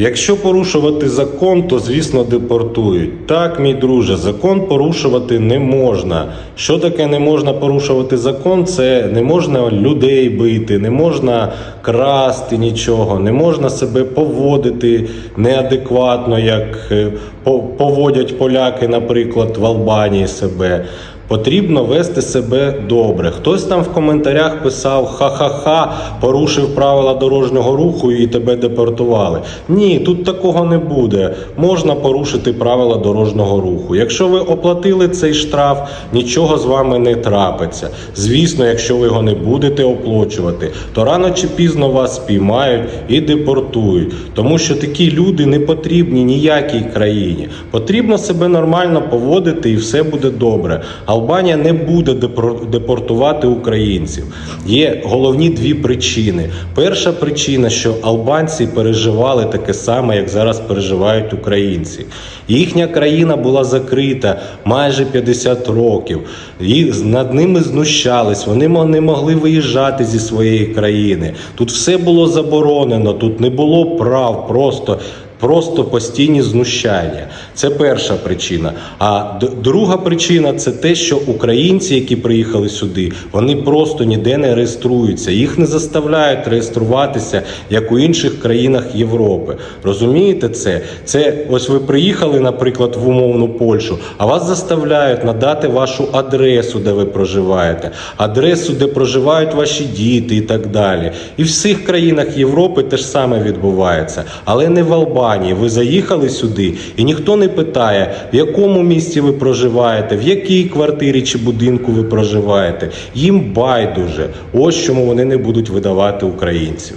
Якщо порушувати закон, то звісно депортують. Так, мій друже, закон порушувати не можна. Що таке не можна порушувати закон? Це не можна людей бити, не можна красти нічого, не можна себе поводити неадекватно, як е, поводять поляки, наприклад, в Албанії себе. Потрібно вести себе добре. Хтось там в коментарях писав ха-ха-ха, порушив правила дорожнього руху і тебе депортували. Ні, тут такого не буде. Можна порушити правила дорожнього руху. Якщо ви оплатили цей штраф, нічого з вами не трапиться. Звісно, якщо ви його не будете оплачувати, то рано чи пізно вас спіймають і депортують. Тому що такі люди не потрібні ніякій країні. Потрібно себе нормально поводити і все буде добре. Албанія не буде депор- депортувати українців. Є головні дві причини. Перша причина, що албанці переживали таке саме, як зараз переживають українці. Їхня країна була закрита майже 50 років. Їх над ними знущались. Вони не могли виїжджати зі своєї країни. Тут все було заборонено, тут не було прав, просто. Просто постійні знущання. Це перша причина. А друга причина це те, що українці, які приїхали сюди, вони просто ніде не реєструються. Їх не заставляють реєструватися, як у інших країнах Європи. Розумієте це? Це ось ви приїхали, наприклад, в умовну Польщу, а вас заставляють надати вашу адресу, де ви проживаєте, адресу, де проживають ваші діти і так далі. І в всіх країнах Європи те ж саме відбувається, але не в Албанії. Ви заїхали сюди, і ніхто не питає, в якому місті ви проживаєте, в якій квартирі чи будинку ви проживаєте. Їм байдуже. Ось чому вони не будуть видавати українців.